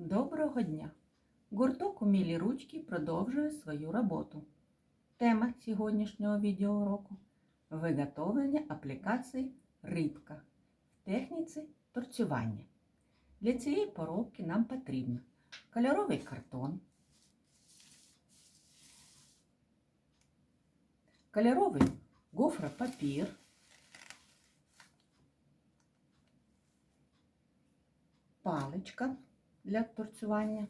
Доброго дня! Гурток «Умілі ручки продовжує свою роботу. Тема сьогоднішнього відеоуроку – виготовлення аплікації рибка в техніці торцювання. Для цієї поробки нам потрібно кольоровий картон, кольоровий гофропапір, паличка для торцювання,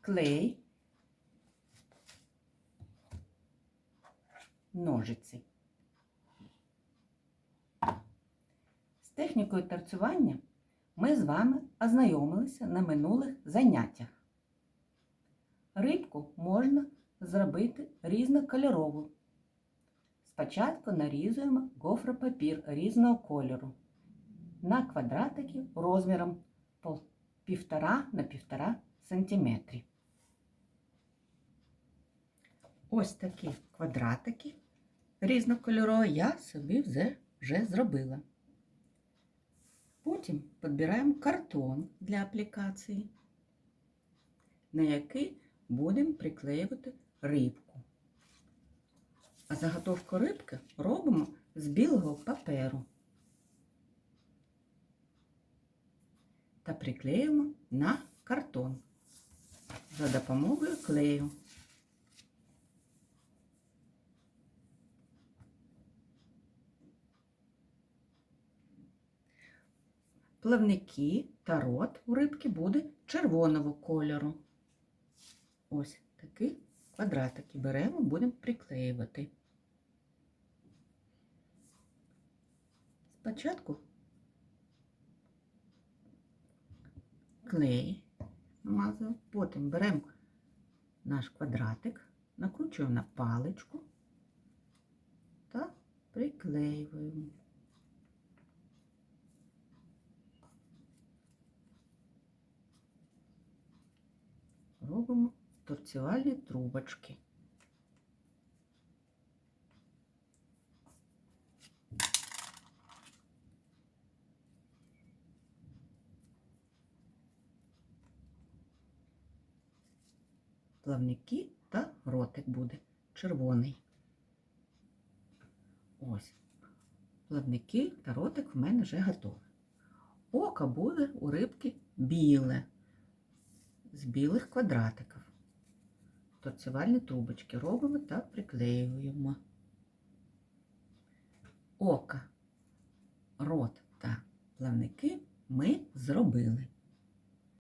клей, ножиці. З технікою торцювання ми з вами ознайомилися на минулих заняттях. Рибку можна зробити різнокольорову. Спочатку нарізуємо гофропапір різного кольору на квадратики розміром 1,5 на 1,5 см. Ось такі квадратики різнокольорові я собі вже, вже зробила. Потім підбираємо картон для аплікації, на який будемо приклеювати рибку. А заготовку рибки робимо з білого паперу та приклеїмо на картон за допомогою клею. Плавники та рот у рибки буде червоного кольору. Ось такі квадратики беремо, будемо приклеювати. Спочатку клей намазуємо, потім беремо наш квадратик, накручуємо на паличку та приклеюємо. Робимо торцювальні трубочки. плавники та ротик буде червоний. Ось. Плавники та ротик в мене вже готові. Око буде у рибки біле, з білих квадратиків. Торцювальні трубочки робимо та приклеюємо. Око, рот та плавники ми зробили.